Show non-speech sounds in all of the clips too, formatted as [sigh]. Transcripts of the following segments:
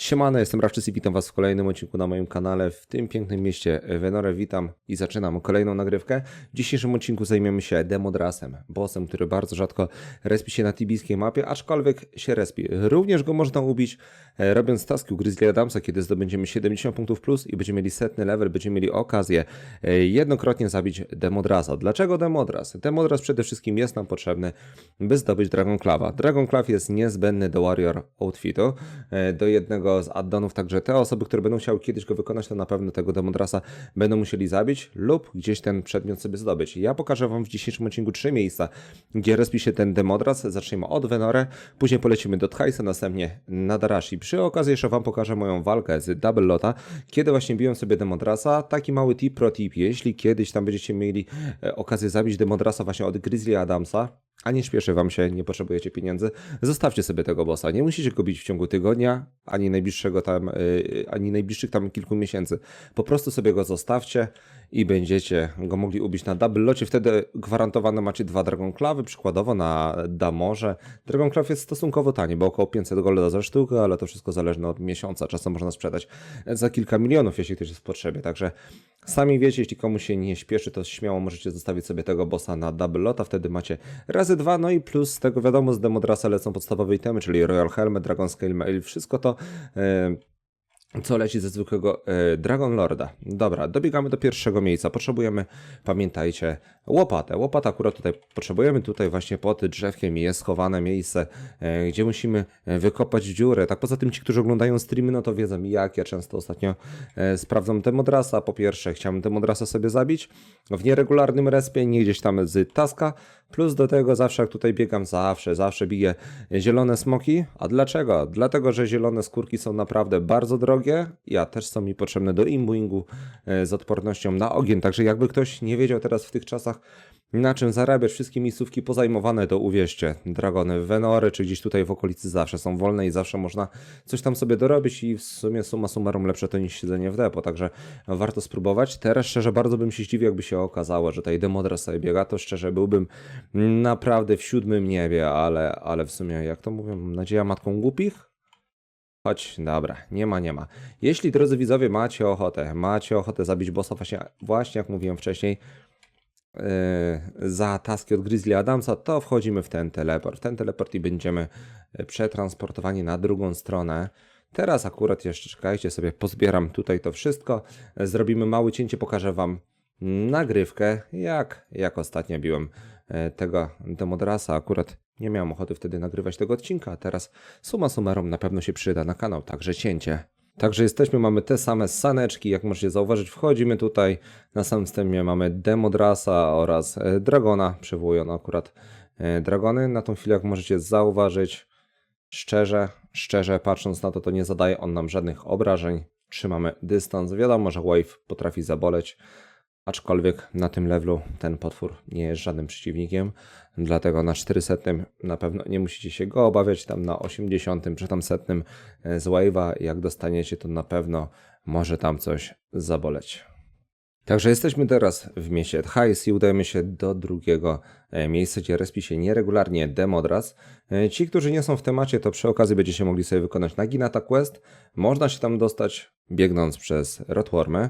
Siemano, jestem Rawczyc i witam Was w kolejnym odcinku na moim kanale w tym pięknym mieście Venore. Witam i zaczynam kolejną nagrywkę. W dzisiejszym odcinku zajmiemy się Demodrasem, bossem, który bardzo rzadko respi się na tibijskiej mapie, aczkolwiek się respi. Również go można ubić e, robiąc taski u Grizzly Adamsa, kiedy zdobędziemy 70 punktów plus i będziemy mieli setny level, będziemy mieli okazję e, jednokrotnie zabić Demodrasa. Dlaczego Demodras? Demodras przede wszystkim jest nam potrzebny, by zdobyć Dragon Clava. Dragon Claw jest niezbędny do Warrior Outfitu, e, do jednego z addonów, także te osoby, które będą chciały kiedyś go wykonać, to na pewno tego Demodrasa będą musieli zabić lub gdzieś ten przedmiot sobie zdobyć. Ja pokażę Wam w dzisiejszym odcinku trzy miejsca, gdzie respi się ten Demodras. Zaczniemy od Venore, później polecimy do Thaisa, następnie na Darashi. Przy okazji jeszcze Wam pokażę moją walkę z Double Lota, kiedy właśnie biłem sobie Demodrasa. Taki mały tip pro tip, jeśli kiedyś tam będziecie mieli e, okazję zabić Demodrasa właśnie od Grizzly Adamsa, a nie śpieszy wam się, nie potrzebujecie pieniędzy, zostawcie sobie tego bossa. Nie musicie go bić w ciągu tygodnia, ani najbliższego tam, yy, ani najbliższych tam kilku miesięcy. Po prostu sobie go zostawcie i będziecie go mogli ubić na double locie. Wtedy gwarantowane macie dwa Dragon Clawy, przykładowo na Damorze. Dragon Claw jest stosunkowo tani, bo około 500 golda za sztukę, ale to wszystko zależne od miesiąca. Czasem można sprzedać za kilka milionów, jeśli ktoś jest w potrzebie. Także sami wiecie, jeśli komuś się nie śpieszy, to śmiało możecie zostawić sobie tego bossa na double lota. Wtedy macie razy no i plus z tego wiadomo, z Demodrasa lecą podstawowe itemy, czyli Royal Helmet, Dragon Scale Mail, wszystko to. Yy, co leci ze zwykłego e, Dragon Lorda. Dobra, dobiegamy do pierwszego miejsca. Potrzebujemy, pamiętajcie, łopatę. Łopatę akurat tutaj potrzebujemy. Tutaj właśnie pod drzewkiem jest schowane miejsce, e, gdzie musimy e, wykopać dziurę. Tak poza tym ci, którzy oglądają streamy, no to wiedzą jak. Ja często ostatnio e, sprawdzam Demodrasa. Po pierwsze, chciałem Demodrasa sobie zabić w nieregularnym respie, nie gdzieś tam z taska. Plus do tego zawsze jak tutaj biegam, zawsze, zawsze biję zielone smoki. A dlaczego? Dlatego, że zielone skórki są naprawdę bardzo drogie. Ja też są mi potrzebne do imbuingu e, z odpornością na ogień. Także jakby ktoś nie wiedział teraz w tych czasach, na czym zarabiać, wszystkie miejscówki pozajmowane, to uwierzcie, dragony Venory, czy gdzieś tutaj w okolicy zawsze są wolne i zawsze można coś tam sobie dorobić i w sumie summa summarum lepsze to niż siedzenie w depo, także warto spróbować. Teraz szczerze bardzo bym się zdziwił, jakby się okazało, że tutaj Demodra sobie biega, to szczerze byłbym naprawdę w siódmym niebie, ale, ale w sumie, jak to mówią, nadzieja matką głupich? Chodź, dobra, nie ma, nie ma. Jeśli, drodzy widzowie, macie ochotę, macie ochotę zabić bossa właśnie, właśnie jak mówiłem wcześniej, za taski od Grizzly Adamsa, to wchodzimy w ten teleport. W ten teleport i będziemy e, przetransportowani na drugą stronę. Teraz akurat jeszcze czekajcie sobie, pozbieram tutaj to wszystko. Zrobimy małe cięcie, pokażę Wam nagrywkę, jak, jak ostatnio biłem e, tego Demodrasa. Akurat nie miałem ochoty wtedy nagrywać tego odcinka, a teraz suma summarum na pewno się przyda na kanał, także cięcie. Także jesteśmy, mamy te same saneczki, jak możecie zauważyć, wchodzimy tutaj, na samym wstępie mamy Demodrasa oraz e, Dragona, przywołujono akurat e, Dragony. Na tą chwilę, jak możecie zauważyć, szczerze, szczerze patrząc na to, to nie zadaje on nam żadnych obrażeń. Trzymamy dystans. Wiadomo, że Wave potrafi zaboleć, aczkolwiek na tym levelu ten potwór nie jest żadnym przeciwnikiem. Dlatego na 400 na pewno nie musicie się go obawiać. Tam na 80 czy tam setnym e, z Wave'a, jak dostaniecie, to na pewno może tam coś zaboleć. Także jesteśmy teraz w mieście Thais i udajemy się do drugiego e, miejsca, gdzie respi się nieregularnie Demodras. E, Ci, którzy nie są w temacie, to przy okazji będziecie mogli sobie wykonać Naginata Quest. Można się tam dostać biegnąc przez Rotwormy.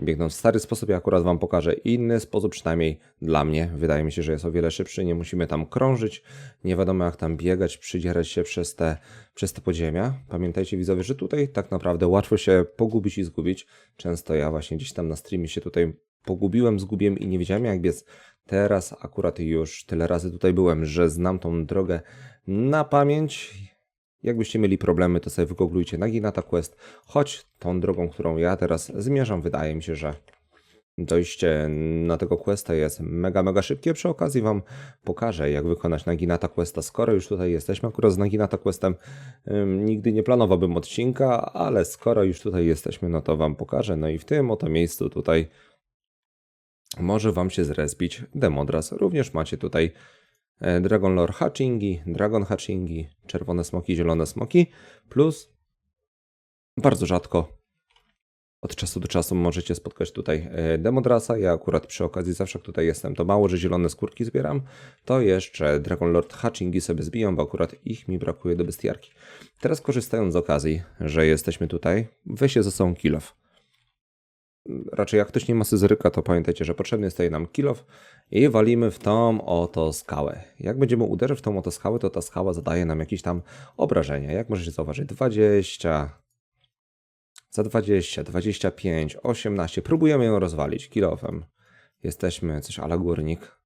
Biegnąc w stary sposób, ja akurat Wam pokażę inny sposób, przynajmniej dla mnie. Wydaje mi się, że jest o wiele szybszy, nie musimy tam krążyć, nie wiadomo jak tam biegać, przydzierać się przez te, przez te podziemia. Pamiętajcie widzowie, że tutaj tak naprawdę łatwo się pogubić i zgubić. Często ja właśnie gdzieś tam na streamie się tutaj pogubiłem, zgubiłem i nie wiedziałem jak biec. Teraz akurat już tyle razy tutaj byłem, że znam tą drogę na pamięć. Jakbyście mieli problemy, to sobie wygooglujcie Naginata Quest, choć tą drogą, którą ja teraz zmierzam, wydaje mi się, że dojście na tego questa jest mega, mega szybkie. Przy okazji Wam pokażę, jak wykonać Naginata Questa. Skoro już tutaj jesteśmy akurat z Naginata Questem, ym, nigdy nie planowałbym odcinka, ale skoro już tutaj jesteśmy, no to Wam pokażę. No i w tym oto miejscu tutaj może Wam się zrespić Demodras. Również macie tutaj Dragon Lore Hatchingi, Dragon Hatchingi, czerwone smoki, zielone smoki, plus bardzo rzadko Od czasu do czasu możecie spotkać tutaj e, Demodrasa. Ja akurat przy okazji zawsze tutaj jestem, to mało, że zielone skórki zbieram, to jeszcze Dragon Lord Hatchingi sobie zbijam, bo akurat ich mi brakuje do bestiarki. Teraz korzystając z okazji, że jesteśmy tutaj, weźcie ze sobą kilof. Raczej jak ktoś nie ma scyzoryka, to pamiętajcie, że potrzebny jest tutaj nam kilof i walimy w tą oto skałę. Jak będziemy uderzyć w tą oto skałę, to ta skała zadaje nam jakieś tam obrażenia. Jak możecie zauważyć, 20, za 20, 25, 18. Próbujemy ją rozwalić kilofem. Jesteśmy coś ala górnik.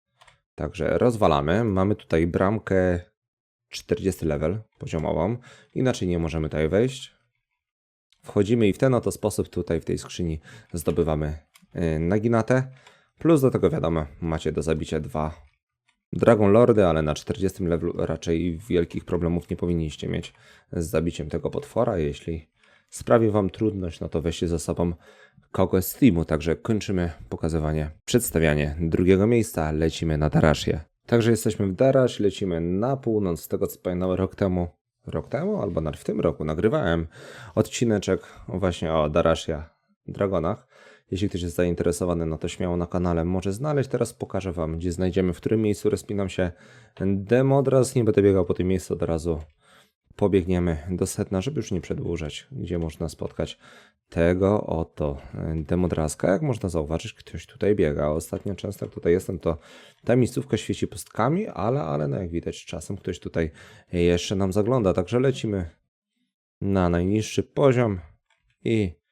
Także rozwalamy. Mamy tutaj bramkę 40 level poziomową. Inaczej nie możemy tutaj wejść. Wchodzimy i w ten oto sposób tutaj w tej skrzyni zdobywamy yy, naginatę. Plus do tego wiadomo, macie do zabicia dwa Dragon Lordy, ale na 40 levelu raczej wielkich problemów nie powinniście mieć z zabiciem tego potwora. Jeśli sprawi Wam trudność, no to weźcie ze sobą kogoś z teamu. Także kończymy pokazywanie, przedstawianie drugiego miejsca. Lecimy na Darashię. Także jesteśmy w Darash, lecimy na północ. Z tego co pamiętam rok temu, rok temu albo w tym roku nagrywałem odcineczek właśnie o Darashia Dragonach. Jeśli ktoś jest zainteresowany, no to śmiało na kanale może znaleźć. Teraz pokażę Wam, gdzie znajdziemy, w którym miejscu respinam się Demodras. Nie będę biegał po tym miejscu od razu pobiegniemy do setna, żeby już nie przedłużać, gdzie można spotkać tego oto demodraska. Jak można zauważyć, ktoś tutaj biega. Ostatnio często jak tutaj jestem, to ta miejscówka świeci pustkami, ale, ale no jak widać, czasem ktoś tutaj jeszcze nam zagląda. Także lecimy na najniższy poziom i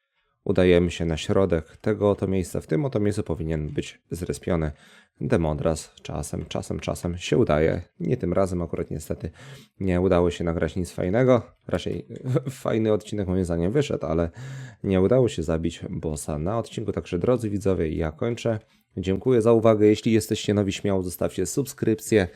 udajemy się na środek tego oto miejsca. W tym oto miejscu powinien być zrespiony Demodras. Czasem, czasem, czasem się udaje. Nie tym razem akurat niestety nie udało się nagrać nic fajnego. Raczej [laughs] fajny odcinek moim zdaniem wyszedł, ale nie udało się zabić bossa na odcinku. Także drodzy widzowie, ja kończę. Dziękuję za uwagę. Jeśli jesteście nowi, śmiało zostawcie subskrypcję.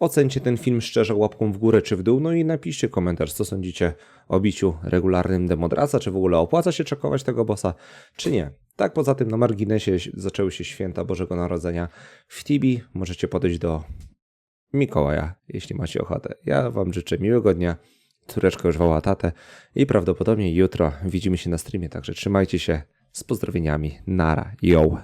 Ocencie ten film szczerze łapką w górę czy w dół, no i napiszcie komentarz, co sądzicie o biciu regularnym Demodrasa, czy w ogóle opłaca się czekować tego bossa, czy nie. Tak poza tym na marginesie zaczęły się święta Bożego Narodzenia w Tibi. Możecie podejść do Mikołaja, jeśli macie ochotę. Ja Wam życzę miłego dnia. Córeczka już woła tatę i prawdopodobnie jutro widzimy się na streamie, także trzymajcie się. Z pozdrowieniami. Nara. Yo.